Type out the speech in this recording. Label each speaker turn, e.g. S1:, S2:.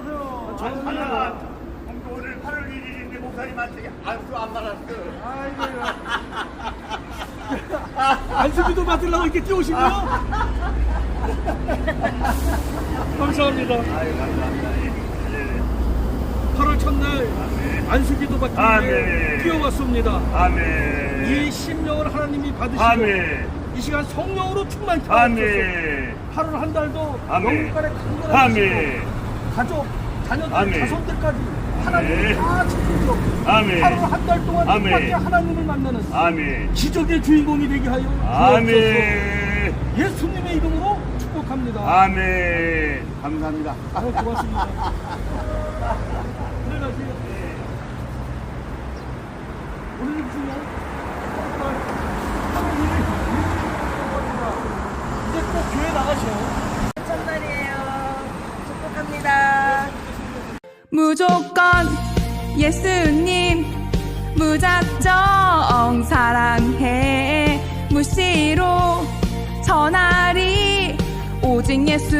S1: 안녕하세요.
S2: 하나 오늘 8월 1일인데 목사님한테 안수 안 받았어.
S1: 아이고. 안수기도 받으려고 이렇게 뛰어오신 거요? 감사합니다.
S2: 아유 감사합니다. 예.
S1: 8월 첫날 안수기도 받기 위해
S2: 아멘.
S1: 뛰어왔습니다.
S2: 아멘.
S1: 이 심령을 하나님이 받으시고
S2: 아멘.
S1: 이 시간 성령으로 충만케 하옵소서.
S2: 아멘.
S1: 8월 한 달도
S2: 아멘.
S1: 영국간에 강건하시고
S2: 아멘.
S1: 가족, 자녀들,
S2: 아멘.
S1: 자손들까지 하나님이
S2: 아멘.
S1: 다
S2: 아멘.
S1: 8월 한달 동안
S2: 아멘.
S1: 뜻밖의 하나님을 만나는
S2: 아멘.
S1: 기적의 주인공이 되게 하여 주옵소서.
S2: 아멘.
S1: 예수님의 이름으로 축복합니다.
S2: 아멘. 감사합니다.
S1: 아, 고맙습니다. 들어가세요. 오늘 무슨 날? 이제 꼭 교회 나가셔.
S3: 첫날이에요. 축복합니다.
S4: 무조건 예수님 무작정 사랑해. 무시로 전하리. 오직 예수